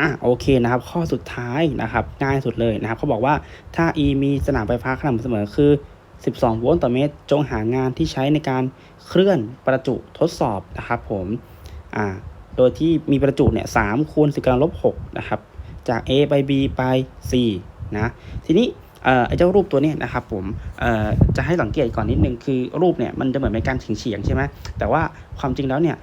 อะโอเคนะครับ ข้อสุดท้ายนะครับง่ายสุดเลยนะครับเขาบอกว่าถ้า E มีสนามไฟฟ้าขนาดเสมอคือ 12 โวลต์ต่อเมตร จงหางานที่ใช้ในการเคลื่อนประจุทดสอบนะครับผมอ่าโดยที่มีประจุเนี่ย3คูณสิบกำลังลบ6นะครับจาก A ไป B ไป C นะทีนี้ ไอ้เจ้ารูปตัวนี้นะครับผมจะให้สังเกตก่อนนิดนึงคือรูปเนี่ยมันจะเหมือนเป็นการเฉียงเฉียงใช่ไหมแต่ว่าความจริงแล้วเนี่ย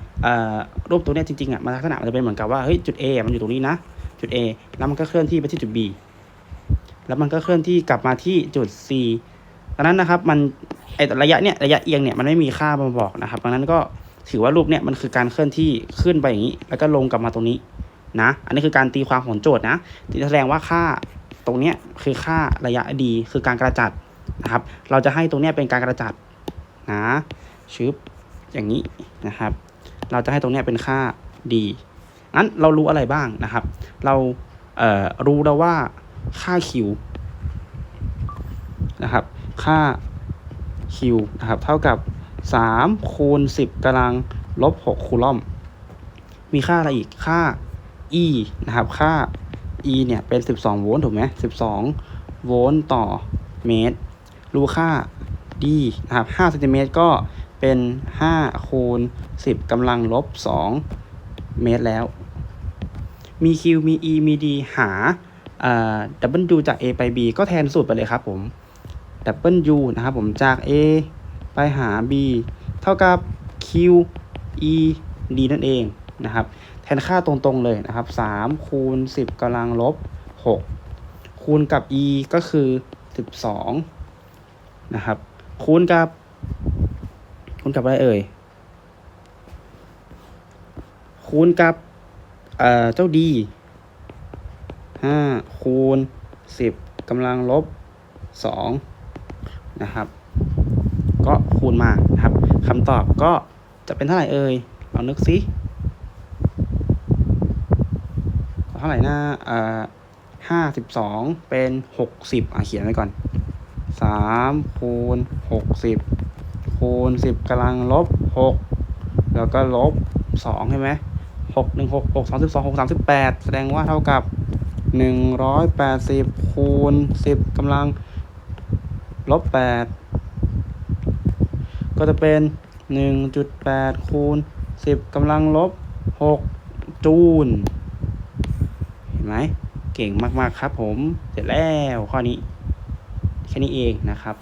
รูปตัวนี้จริงๆอะมันลักษณะมันจะเป็นเหมือนกับว่าเฮ้ยจุด A มันอยู่ตรงนี้นะจุด A แล้วมันก็เคลื่อนที่ไปที่จุด B แล้วมันก็เคลื่อนที่กลับมาที่จุด C ดังนั้นนะครับมันไอระยะเนี่ยระยะเอียงเนี่ยมันไม่มีค่ามาบอกนะครับดังนั้นก็ถือว่ารูปเนี่ยมันคือการเคลื่อนที่ขึ้นไปอย่างนี้ แล้วก็ลงกลับมาตรงนี้นะ อันนี้คือการตีความของโจทย์นะที่แสดงว่าค่า ตรงเนี้ยคือค่าระยะดีคือการกระจัดนะครับ เราจะให้ตรงเนี้ยเป็นการกระจัดนะชึบอย่างนี้นะครับ เราจะให้ตรงเนี้ยเป็นค่าดีงั้นเรารู้อะไรบ้างนะครับ เราเอ่อรู้แล้วว่าค่า Q นะครับ ค่า Q นะครับ เท่ากับ3คูณ10กำลังลบ6คูลอม มีค่าอะไรอีก ค่า E นะครับ ค่า E เนี่ยเป็น 12 โวลต์ถูกไหม12 โวลต์ต่อเมตร รูค่า D นะครับ5เซนติเมตรก็เป็น 5 คูณ 10กำลังลบ 2 เมตรแล้ว มี Q มี E มี D หาเอ่อ W จาก A ไป B ก็แทนสูตรไปเลยครับผม W นะครับผมจาก A ไปหา B เท่ากับ Q E D นั่นเอง นะครับแทนค่าตรงๆเลยนะครับ3คูณ10กำลังลบ6คูณกับ E ก็คือ 12 นะครับ คูณกับ คูณกับอะไรเอ่ย คูณกับเอ่อเจ้า D 5คูณ 10กำลังลบ2นะครับ ก็คูณมานะครับคำตอบก็จะเป็นเท่าไหร่เอ่ยลองนึกสิเท่าไหร่นะเอ่อห้าสิบสองเป็นหกสิบอะเขียนไว้ก่อนสามคูณหกสิบคูณสิบกำลังลบหกแล้วก็ลบสองใช่ไหมหกหนึ่งหกหกสองสิบสองหกสามสิบแปดแสดงว่าเท่ากับหนึ่งร้อยแปดสิบคูณสิบกำลังลบแปดก็จะเป็น1.8คูณ10กำลังลบ6จูลเห็น ไหมเก่งมากๆครับผมเสร็จแล้วข้อนี้แค่นี้เองนะครับ